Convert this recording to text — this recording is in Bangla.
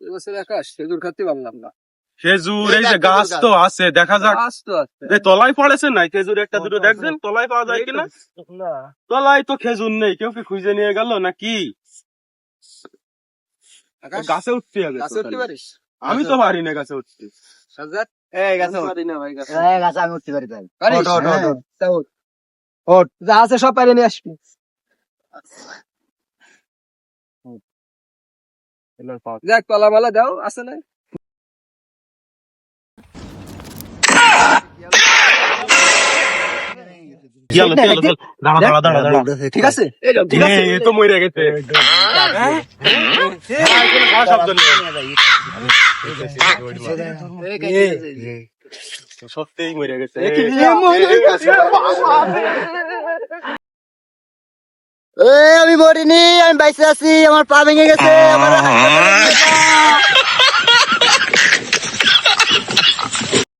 এবছর আকাশ খেজুর খাতে পারলাম না। খেজুর এই এই যে গাছ তো আছে দেখা যাক। গাছ তো আছে। এই তলায় পড়েছে নাই খেজুর একটা দুটো? দেখবেন তলায় পাওয়া যায় কিনা? না। তলায় তো খেজুর নেই কেউ কি খুঁজে নিয়ে গেল নাকি আকাশ? গাছে উঠতে হবে গাছে উঠতে পারিস? আমি তো পারি না গাছে উঠতে। সাজ্জাদ? এই গাছে। পারি না ভাই গাছে। এই গাছে আমি উঠতে পারি তাই পারিস? ওঠ, ওঠ, ওঠ, হ্যাঁ, যা আছে সব পাইরে নিয়ে আসবি। যাক কলা মালা দাও আছে না। ঠিক আছে তো মরে গেছে হ্যাঁ? হ্যাঁ। সত্যিই মরে গেছে আমি মরিনি আমি বাইসে আছি আমার পা ভেঙে গেছে আমার